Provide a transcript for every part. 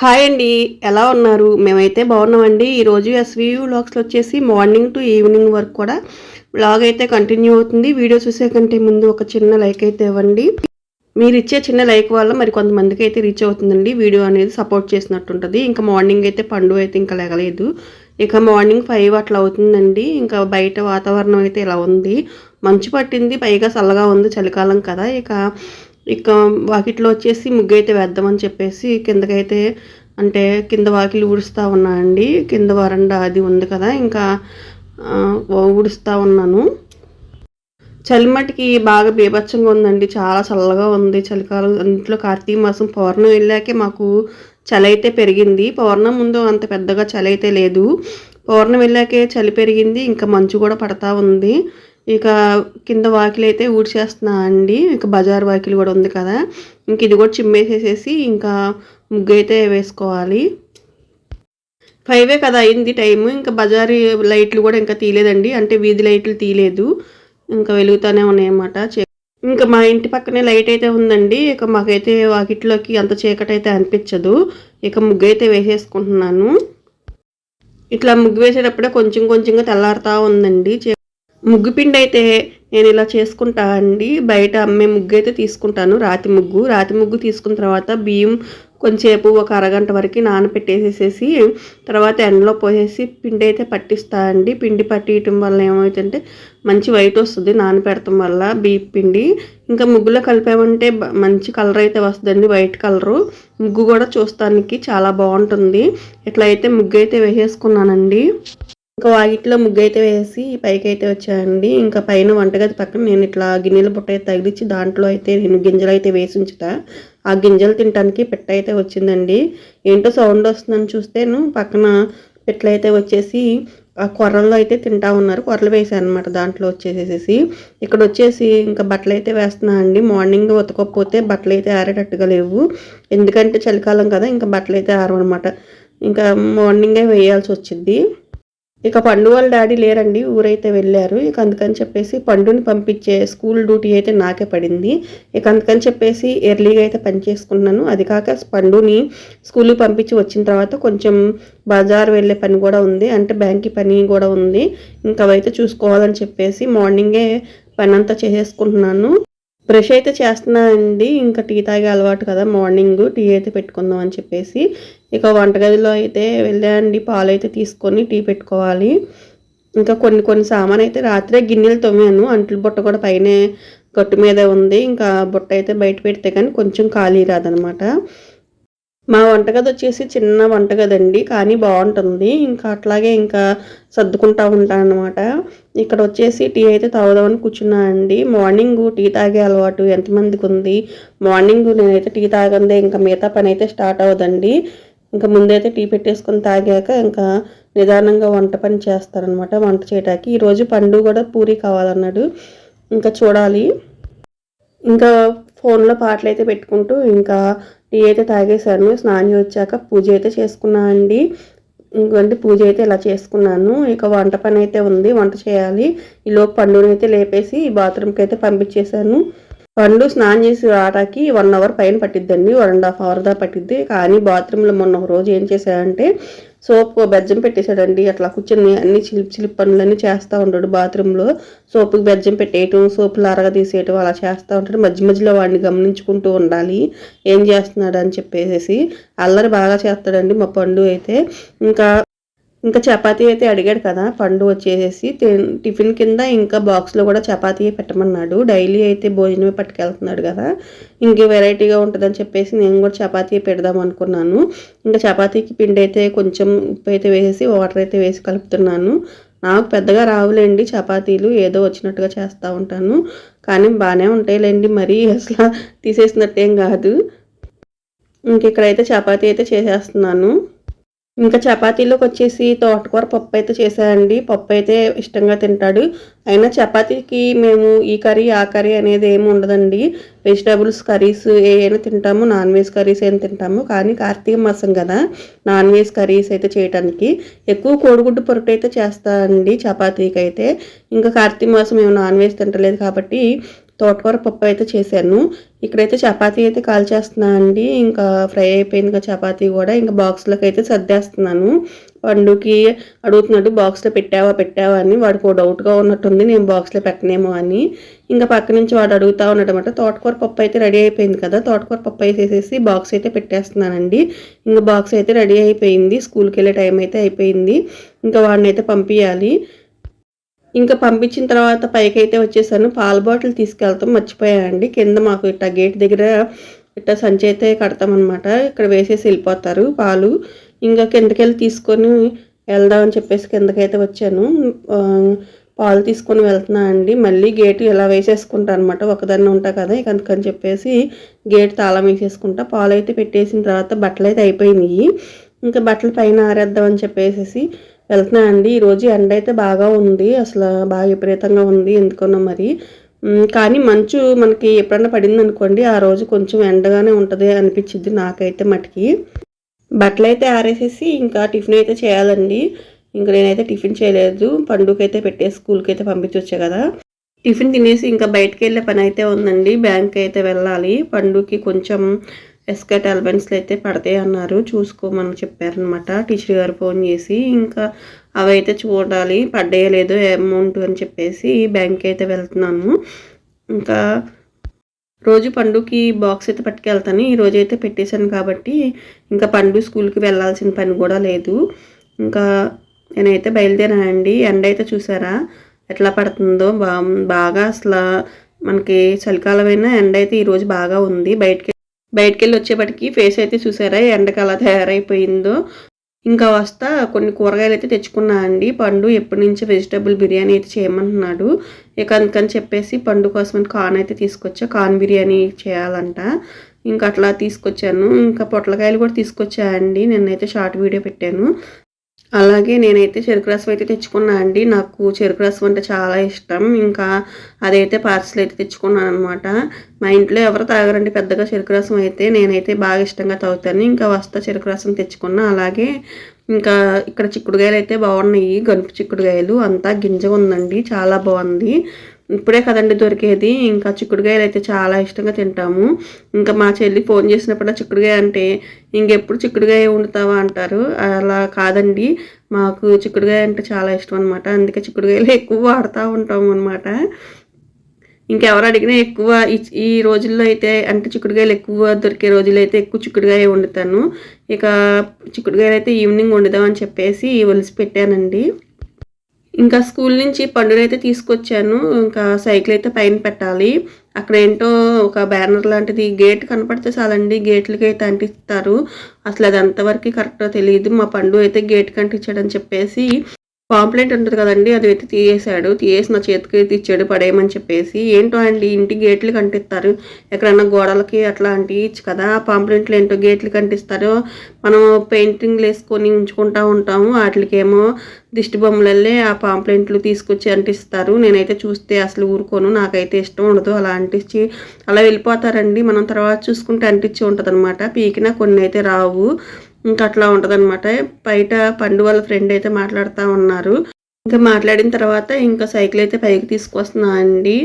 Hi అండి ఎలా ఉన్నారు? మేమైతే బాగున్నామండి. ఈరోజు ఎస్వీ వ్లాగ్స్లో వచ్చేసి మార్నింగ్ టు ఈవినింగ్ వరకు కూడా. వ్లాగ్ అయితే కంటిన్యూ అవుతుంది. వీడియో చూసే కంటే ముందు ఒక చిన్న లైక్ అయితే ఇవ్వండి. మీరు ఇచ్చే చిన్న లైక్ వల్ల మరి కొంతమందికి అయితే రీచ్ అవుతుందండి. వీడియో అనేది సపోర్ట్ చేసినట్టు ఉంటుంది ఇంకా మార్నింగ్ అయితే పండు అయితే ఇంకా లేగలేదు. ఇక మార్నింగ్ ఫైవ్ అట్లా అవుతుందండి. ఇంకా బయట వాతావరణం అయితే ఇలా ఉంది. మంచు పట్టింది. పైగా చల్లగా ఉంది చలికాలం కదా. ఇక ఇక వాకిట్లో వచ్చేసి ముగ్గు అయితే వేద్దామని చెప్పేసి కిందకైతే అంటే కింద వాకిలి ఊడుస్తూ ఉన్నానండి. కింద వరండా అది ఉంది కదా ఇంకా ఊడుస్తూ ఉన్నాను. చలిమటికి బాగా బీభత్సంగా ఉందండి చాలా చల్లగా ఉంది. చలికాలం ఇంట్లో కార్తీక మాసం పౌర్ణం వెళ్ళాకే మాకు చలి అయితే పెరిగింది. పౌర్ణం ముందు అంత పెద్దగా చలి అయితే లేదు. పౌర్ణం వెళ్ళాకే చలి పెరిగింది ఇంకా మంచు కూడా పడతా ఉంది. ఇక కింద వాకిలి అయితే ఊడ్చేస్తున్నా అండి. ఇక బజార్ వాకిలి కూడా ఉంది కదా. ఇంక ఇది కూడా చిమ్మేసేసేసి ఇంకా ముగ్గు అయితే వేసుకోవాలి ఫైవే కదా అయింది టైం ఇంకా బజారు లైట్లు కూడా ఇంకా తీయలేదండి. అంటే వీధి లైట్లు తీయలేదు. ఇంకా వెలుగుతూనే ఉన్నాయి అన్నమాట ఇంకా మా ఇంటి పక్కనే లైట్ అయితే ఉందండి. ఇక మాకైతే వాకిట్లోకి అంత చీకటి అయితే అనిపించదు. ఇక ముగ్గు అయితే వేసేసుకుంటున్నాను. ఇట్లా ముగ్గు వేసేటప్పుడే కొంచెం కొంచెంగా తెల్లారుతా ఉందండి. ముగ్గు పిండి అయితే నేను ఇలా చేసుకుంటా అండి. బయట అమ్మే ముగ్గు అయితే తీసుకుంటాను రాతి ముగ్గు. రాతి ముగ్గు తీసుకున్న తర్వాత బియ్యం కొంచెంసేపు ఒక అరగంట వరకు నానపెట్టేసేసేసి తర్వాత ఎండలో పోసేసి పిండి అయితే పట్టిస్తా అండి. పిండి పట్టియటం వల్ల ఏమవుతుందంటే మంచి వైట్ వస్తుంది నానపెడటం వల్ల బియ్యం పిండి. ఇంకా ముగ్గులో కలిపామంటే మంచి కలర్ అయితే వస్తుందండి వైట్ కలరు. ముగ్గు కూడా చూస్తానికి చాలా బాగుంటుంది. ఇట్లా అయితే ముగ్గు అయితే వేసేసుకున్నానండి. ఇంకా వాకిట్లో ముగ్గు అయితే వేసి పైకి అయితే వచ్చాయండి ఇంకా పైన వంటగది పక్కన నేను ఇట్లా గిన్నెల బుట్ట అయితే తగిలిచ్చి దాంట్లో అయితే నేను గింజలు అయితే వేసి ఉంచుతా ఆ గింజలు తినడానికి పెట్ట అయితే వచ్చిందండి. ఏంటో సౌండ్ వస్తుందని చూస్తేను పక్కన పెట్టలు అయితే వచ్చేసి ఆ కొర్రల్లో అయితే తింటా ఉన్నారు. కొర్రలు వేసాను అనమాట దాంట్లో వచ్చేసేసి ఇక్కడ వచ్చేసి ఇంకా బట్టలు అయితే వేస్తున్నా అండి. మార్నింగ్ ఉతకపోతే బట్టలు అయితే ఆరేటట్టుగా లేవు. ఎందుకంటే చలికాలం కదా ఇంకా బట్టలు అయితే ఆరవనమాట ఇంకా మార్నింగే వేయాల్సి వచ్చింది. ఇక పండు వాళ్ళ డాడీ లేరండి ఊరైతే వెళ్ళారు. ఇక అందుకని చెప్పేసి పండుని పంపించే స్కూల్ డ్యూటీ అయితే నాకే పడింది. ఇక అందుకని చెప్పేసి ఎర్లీగా అయితే పని చేసుకున్నాను. అది కాక పండుని స్కూల్కి పంపించి వచ్చిన తర్వాత కొంచెం బజార్ వెళ్ళే పని కూడా ఉంది. అంటే బ్యాంక్కి పని కూడా ఉంది. ఇంకా అవైతే చూసుకోవాలని చెప్పేసి మార్నింగే పని అంతా చేసేసుకుంటున్నాను. బ్రష్ అయితే చేస్తున్నానండి. ఇంకా టీ తాగే అలవాటు కదా మార్నింగ్ టీ అయితే పెట్టుకుందాం అని చెప్పేసి ఇక వంటగదిలో అయితే వెళ్ళానండి పాలు అయితే తీసుకొని టీ పెట్టుకోవాలి. ఇంకా కొన్ని కొన్ని సామాన్ అయితే రాత్రే గిన్నెలు తోమాను. అంట్లు బుట్ట కూడా పైనే గట్టు మీద ఉంది. ఇంకా బుట్ట అయితే బయట పెడితే కానీ కొంచెం ఖాళీ రాదనమాట. మా వంటగది వచ్చేసి చిన్న వంటగది అండి కానీ బాగుంటుంది. ఇంకా అట్లాగే ఇంకా సర్దుకుంటా ఉంటాను అనమాట ఇక్కడ వచ్చేసి టీ అయితే తాగుదామని కూర్చున్నా అండి. మార్నింగ్ టీ తాగే అలవాటు ఎంతమందికి ఉంది? మార్నింగ్ నేనైతే టీ తాగందే ఇంకా మిగతా పని అయితే స్టార్ట్ అవ్వదండి. ఇంకా ముందైతే టీ పెట్టేసుకొని తాగాక ఇంకా నిదానంగా వంట పని చేస్తారనమాట వంట చేయడానికి ఈరోజు పండు కూడా పూరి కావాలన్నాడు. ఇంకా చూడాలి. ఇంకా ఫోన్లో పాటలు అయితే పెట్టుకుంటూ ఇంకా టీ అయితే తాగేశాను. స్నానం వచ్చాక పూజ అయితే చేసుకున్నా అండి. ఇంకంటే పూజ అయితే ఇలా చేసుకున్నాను. ఇక వంట పని అయితే ఉంది. వంట చేయాలి. ఈలోపు పండునైతే అయితే లేపేసి బాత్రూమ్కి అయితే పంపించేశాను. పండు స్నానం చేసి రావడానికి వన్ అవర్ పైన పట్టిద్దండి. వన్ అండ్ హాఫ్ అవర్ దా పట్టిద్ది. కానీ బాత్రూంలో మొన్న ఒక రోజు ఏం చేశాడంటే సోప్ బెజ్జం పెట్టేశాడండి. అట్లా కూర్చొని అన్ని చిలిపి చిలిపి పనులన్నీ చేస్తూ ఉంటాడు బాత్రూంలో సోపుకి బెజ్జం పెట్టేయటం సోపులు అరగ తీసేయటం అలా చేస్తూ ఉంటాడు. మధ్య మధ్యలో వాడిని గమనించుకుంటూ ఉండాలి. ఏం చేస్తున్నాడు అని చెప్పేసి అల్లరి బాగా చేస్తాడండి మా పండు అయితే. ఇంకా ఇంకా చపాతీ అయితే అడిగాడు కదా పండు వచ్చేసేసి టిఫిన్ కింద ఇంకా బాక్స్లో కూడా చపాతీ పెట్టమన్నాడు. డైలీ అయితే భోజనమే పట్టుకెళ్తున్నాడు కదా ఇంక వెరైటీగా ఉంటుందని చెప్పేసి నేను కూడా చపాతీ పెడదాం అనుకున్నాను. ఇంకా చపాతీకి పిండి అయితే కొంచెం ఉప్పు అయితే వేసేసి వాటర్ అయితే వేసి కలుపుతున్నాను. నాకు పెద్దగా రావులేండి చపాతీలు ఏదో వచ్చినట్టుగా చేస్తూ ఉంటాను. కానీ బాగానే ఉంటాయిలేండి మరీ అసలు తీసేసినట్టేం కాదు. ఇంక ఇక్కడైతే చపాతీ అయితే చేసేస్తున్నాను. ఇంకా చపాతీలోకి వచ్చేసి తోటకూర పప్పు అయితే చేశానండి పప్పు అయితే ఇష్టంగా తింటాడు. అయినా చపాతీకి మేము ఈ కర్రీ ఆ కర్రీ అనేది ఏమి ఉండదండి. వెజిటేబుల్స్ కర్రీస్ ఏవైనా తింటాము. నాన్ వెజ్ కర్రీస్ ఏం తింటాము. కానీ కార్తీక మాసం కదా. నాన్ వెజ్ కర్రీస్ అయితే చేయడానికి ఎక్కువ కోడిగుడ్డు పొరటు అయితే చేస్తానండి చపాతీకి అయితే ఇంకా కార్తీక మాసం మేము నాన్ వెజ్ తింటలేదు కాబట్టి తోటకూర పప్పు అయితే చేశాను. ఇక్కడైతే చపాతీ అయితే కాల్చేస్తున్నాను అండి. ఇంకా ఫ్రై అయిపోయింది ఇంకా చపాతీ కూడా. ఇంకా బాక్స్లోకి అయితే సర్దేస్తున్నాను. పండుకి అడుగుతున్నాడు బాక్స్లో పెట్టావా పెట్టావా అని వాడికి డౌట్గా ఉన్నట్టుంది. నేను బాక్స్లో పెట్టనేమో అని. ఇంకా పక్క నుంచి వాడు అడుగుతా ఉన్నాడనమాట. తోటకూర పప్పు అయితే రెడీ అయిపోయింది కదా. తోటకూర పప్పు వేసేసి బాక్స్ అయితే పెట్టేస్తున్నానండి. ఇంకా బాక్స్ అయితే రెడీ అయిపోయింది. స్కూల్కి వెళ్ళే టైం అయితే అయిపోయింది. ఇంకా వాడిని అయితే పంపించాలి ఇంకా పంపించిన తర్వాత పైకి అయితే వచ్చేసాను. పాల బాటిల్ తీసుకెళ్తాం మర్చిపోయానండి. కింద మాకు ఇట్లా గేట్ దగ్గర ఇట్లా సంచి అయితే కడతామన్నమాట. ఇక్కడ వేసేసి వెళ్ళిపోతారు పాలు. ఇంకా కిందకి వెళ్ళి తీసుకొని వెళ్దామని చెప్పేసి కిందకైతే వచ్చాను. పాలు తీసుకొని వెళ్తున్నా అండి. మళ్ళీ గేటు ఇలా వేసేసుకుంటా అనమాట ఒకదాన్ని ఉంటా కదా ఇక అందుకని చెప్పేసి గేట్ తాళం వేసేసుకుంటా. పాలు అయితే పెట్టేసిన తర్వాత బట్టలు అయితే అయిపోయినాయి. ఇంకా బట్టలు పైన ఆరేద్దామని చెప్పేసి వెళ్తున్నాను అండి. ఈరోజు ఎండ అయితే బాగా ఉంది. అసలు బాగా విపరీతంగా ఉంది ఎందుకన్నా మరి. కానీ మంచు మనకి ఎప్పుడన్నా పడింది అనుకోండి ఆ రోజు కొంచెం ఎండగానే ఉంటుంది అనిపించింది నాకైతే మటుకి. బట్టలు అయితే ఆరేసేసి ఇంకా టిఫిన్ అయితే చేయాలండి. ఇంకా నేనైతే టిఫిన్ చేయలేదు. పండుగైతే పెట్టేసి స్కూల్కి అయితే పంపించొచ్చా కదా. టిఫిన్ తినేసి ఇంకా బయటకు వెళ్ళే పని అయితే ఉందండి. బ్యాంక్ అయితే వెళ్ళాలి. పండుకి కొంచెం ఎస్కెట్ అలవెన్స్లు అయితే పడతాయి అన్నారు. చూసుకోమని చెప్పారనమాట టీచర్ గారు ఫోన్ చేసి ఇంకా అవి అయితే చూడాలి పడ్డాయో లేదో అమౌంట్ అని చెప్పేసి బ్యాంక్ అయితే వెళ్తున్నాను ఇంకా రోజు పండుకి బాక్స్ అయితే పట్టుకెళ్తాను. ఈ అయితే పెట్టేశాను కాబట్టి ఇంకా పండు స్కూల్కి వెళ్ళాల్సిన పని కూడా లేదు. ఇంకా నేనైతే బయలుదేరానండి. ఎండ అయితే చూసారా? ఎట్లా పడుతుందో బా బాగా అసలు మనకి చలికాలమైన ఎండ అయితే ఈరోజు బాగా ఉంది. బయటకి బయటికి వెళ్ళి వచ్చేపటికి ఫేస్ అయితే చూసారా? ఎండకు అలా తయారైపోయిందో. ఇంకా వస్తా కొన్ని కూరగాయలు అయితే తెచ్చుకున్నా అండి. పండు ఎప్పటి నుంచి వెజిటబుల్ బిర్యానీ అయితే చేయమంటున్నాడు. ఇక అందుకని చెప్పేసి పండు కోసం కాన్ అయితే తీసుకొచ్చా. కాన్ బిర్యానీ చేయాలంట. ఇంకా అట్లా తీసుకొచ్చాను. ఇంకా పొట్లకాయలు కూడా తీసుకొచ్చా అండి. నిన్నైతే షార్ట్ వీడియో పెట్టాను. అలాగే నేనైతే చెరుకు రసం అయితే తెచ్చుకున్నా అండి. నాకు చెరుకు రసం అంటే చాలా ఇష్టం. ఇంకా అదైతే పార్సల్ అయితే తెచ్చుకున్నాను అనమాట మా ఇంట్లో ఎవరు తాగరండి పెద్దగా చెరుకు రసం అయితే. నేనైతే బాగా ఇష్టంగా తాగుతాను. ఇంకా వస్తా చెరుకు రసం తెచ్చుకున్నా. అలాగే ఇంకా ఇక్కడ చిక్కుడుగాయలు అయితే బాగున్నాయి. గనుపు చిక్కుడుగాయలు అంతా గింజ ఉందండి. చాలా బాగుంది. ఇప్పుడే కదండి దొరికేది. ఇంకా చిక్కుడుకాయలు అయితే చాలా ఇష్టంగా తింటాము. ఇంకా మా చెల్లి ఫోన్ చేసినప్పుడు చిక్కుడుకాయ అంటే ఇంకెప్పుడు చిక్కుడుగాయ వండుతావా? అంటారు. అలా కాదండి. మాకు చిక్కుడుకాయ అంటే చాలా ఇష్టం అనమాట అందుకే చిక్కుడుకాయలు ఎక్కువ వాడుతూ ఉంటాము అనమాట ఇంకెవరు అడిగినా ఎక్కువ ఈ- రోజుల్లో అయితే అంటే చిక్కుడుకాయలు ఎక్కువ దొరికే రోజుల్లో అయితే ఎక్కువ చిక్కుడుగాయ వండుతాను. ఇక చిక్కుడుకాయలు అయితే ఈవినింగ్ వండుదామని చెప్పేసి ఒలిసి పెట్టానండి. ఇంకా స్కూల్ నుంచి పండుగ అయితే తీసుకొచ్చాను. ఇంకా సైకిల్ అయితే పైన పెట్టాలి. అక్కడ ఏంటో ఒక బ్యానర్ లాంటిది గేట్ కనపడితే చాలండి. గేట్లకి అయితే అంటిస్తారు. అసలు అది అంతవరకు కరెక్టో తెలియదు మా పండు అయితే గేట్ కంటించాడని చెప్పేసి పాంప్లెట్ ఉంటుంది కదండి అది అయితే తీయేశాడు. తీయేసి నా చేతికి అయితే ఇచ్చాడు పడేయమని చెప్పేసి. ఏంటో అండి ఇంటి గేట్లు కంటిస్తారు. ఎక్కడన్నా గోడలకి అట్లా అంటించు కదా. ఆ పాంప్లెంట్లు ఏంటో గేట్లు కంటిస్తారో. మనం పెయింటింగ్లు వేసుకొని ఉంచుకుంటా ఉంటాము. వాటికేమో దిష్టి బొమ్మలల్లే ఆ పాంప్లెంట్లు తీసుకొచ్చి అంటిస్తారు. నేనైతే చూస్తే అసలు ఊరుకోను. నాకైతే ఇష్టం ఉండదు అలా అంటించి. అలా వెళ్ళిపోతారండి. మనం తర్వాత చూసుకుంటే అంటించి ఉంటుంది అనమాట పీకినా కొన్ని అయితే రావు. ఇంకా అట్లా ఉంటుందన్నమాట. బయట పండు వాళ్ళ ఫ్రెండ్ అయితే మాట్లాడుతూ ఉన్నారు. ఇంకా మాట్లాడిన తర్వాత ఇంకా సైకిల్ అయితే పైకి తీసుకొస్తున్నా అండి.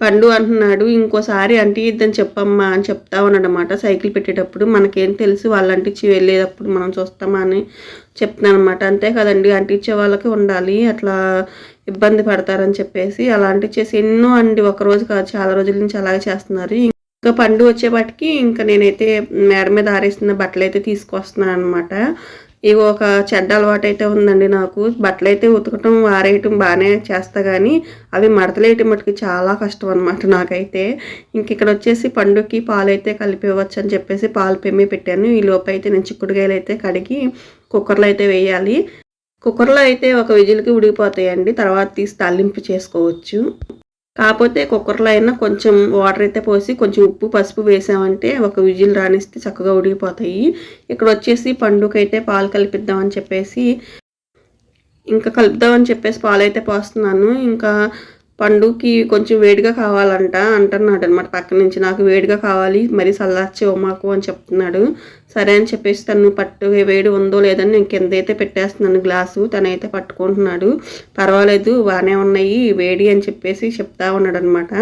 పండు అంటున్నాడు ఇంకోసారి అంటే ఇద్దని చెప్పమ్మా అని చెప్తా ఉన్నాడనమాట సైకిల్ పెట్టేటప్పుడు మనకేం తెలుసు వాళ్ళు అంటించి వెళ్ళేటప్పుడు మనం చూస్తామా అని చెప్తున్నాను అనమాట అంతే కదండి అంటించే వాళ్ళకి ఉండాలి అట్లా ఇబ్బంది పడతారని చెప్పేసి అలా అంటించేసి ఎన్నో అండి ఒక రోజు కాదు చాలా రోజుల నుంచి అలాగే చేస్తున్నారు. ఇంకా పండు వచ్చేపాటికి ఇంకా నేనైతే మేడ మీద ఆరేస్తున్న బట్టలు అయితే తీసుకొస్తున్నాను అనమాట ఇవి ఒక చెడ్డ అలవాటు అయితే ఉందండి నాకు. బట్టలు అయితే ఉతకటం ఆరేయటం బాగానే చేస్తా కానీ అవి మడతలేయటం మటుకు చాలా కష్టం అనమాట నాకైతే. ఇంక ఇక్కడ వచ్చేసి పండుకి పాలు అయితే కలిపివ్వచ్చు అని చెప్పేసి పాలు పెమ్మి పెట్టాను. ఈ లోపు అయితే నేను చిక్కుడుకాయలు అయితే కడిగి కుక్కర్లో అయితే వేయాలి. కుక్కర్లో అయితే ఒక విజిల్కి ఉడికిపోతాయండి. తర్వాత తీసి తాలింపు చేసుకోవచ్చు. కాకపోతే కుక్కర్లో అయినా కొంచెం వాటర్ అయితే పోసి కొంచెం ఉప్పు పసుపు వేసామంటే ఒక విజిల్ రానిస్తే చక్కగా ఉడికిపోతాయి. ఇక్కడ వచ్చేసి పండుకైతే పాలు కలిపిద్దామని చెప్పేసి ఇంకా కలుపుదామని చెప్పేసి పాలు అయితే పోస్తున్నాను. ఇంకా పండుకి కొంచెం వేడిగా కావాలంట అంటున్నాడు అనమాట పక్క నుంచి నాకు వేడిగా కావాలి మరి చల్లార్చేవు మాకు అని చెప్తున్నాడు. సరే అని చెప్పేసి తను పట్టు వేడి ఉందో లేదని నేను కింద అయితే పెట్టేస్తున్నాను గ్లాసు తనైతే పట్టుకుంటున్నాడు. పర్వాలేదు బాగానే ఉన్నాయి వేడి అని చెప్పేసి చెప్తా ఉన్నాడు అనమాట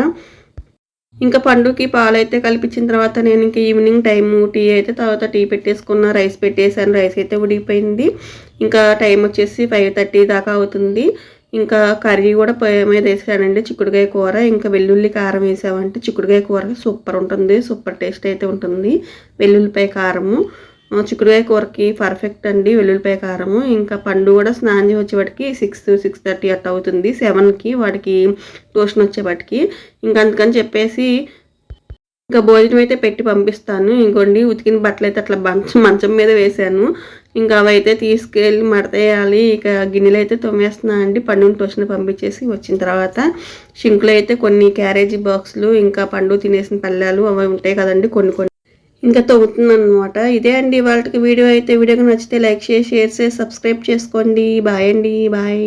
ఇంకా పండుకి పాలైతే కల్పించిన తర్వాత నేను ఇంకా ఈవినింగ్ టైము టీ అయితే తర్వాత టీ పెట్టేసుకున్న రైస్ పెట్టేసాను రైస్ అయితే ఉడికిపోయింది. ఇంకా టైం వచ్చేసి ఫైవ్ థర్టీ దాకా అవుతుంది. ఇంకా కర్రీ కూడా పొయ్యి మీద వేసానండి. చిక్కుడుకాయ కూర ఇంకా వెల్లుల్లి కారం వేసామంటే చిక్కుడుకాయ కూర సూపర్ ఉంటుంది. సూపర్ టేస్ట్ అయితే ఉంటుంది. వెల్లుల్లిపాయ కారము. చిక్కుడుకాయ కూరకి పర్ఫెక్ట్ అండి వెల్లుల్లిపాయ కారము. ఇంకా పండు కూడా స్నానం వచ్చేవాటికి సిక్స్ సిక్స్ థర్టీ అట్లా అవుతుంది. సెవెన్కి వాడికి ట్యూషన్ వచ్చేవాటికి ఇంకా అందుకని చెప్పేసి ఇంకా భోజనం అయితే పెట్టి పంపిస్తాను. ఇంకోండి ఉతికిన బట్టలు అయితే అట్లా మంచం మంచం మీద వేసాను ఇంకా అవైతే తీసుకెళ్ళి మడతేయాలి. ఇక గిన్నెలు అయితే తోమేస్తున్నా అండి. పండుని ట్యూషన్ పంపించేసి వచ్చిన తర్వాత షింకులు అయితే కొన్ని క్యారేజీ బాక్సులు ఇంకా పండు తినేసిన పళ్ళాలు అవి ఉంటాయి కదండి కొన్ని కొన్ని. ఇంకా తవ్వుతున్నాను అనమాట ఇదే అండి వాళ్ళకి వీడియో అయితే. వీడియోకి నచ్చితే లైక్ చేసి షేర్ చేసి సబ్స్క్రైబ్ చేసుకోండి. బాయ్ అండి. బాయ్.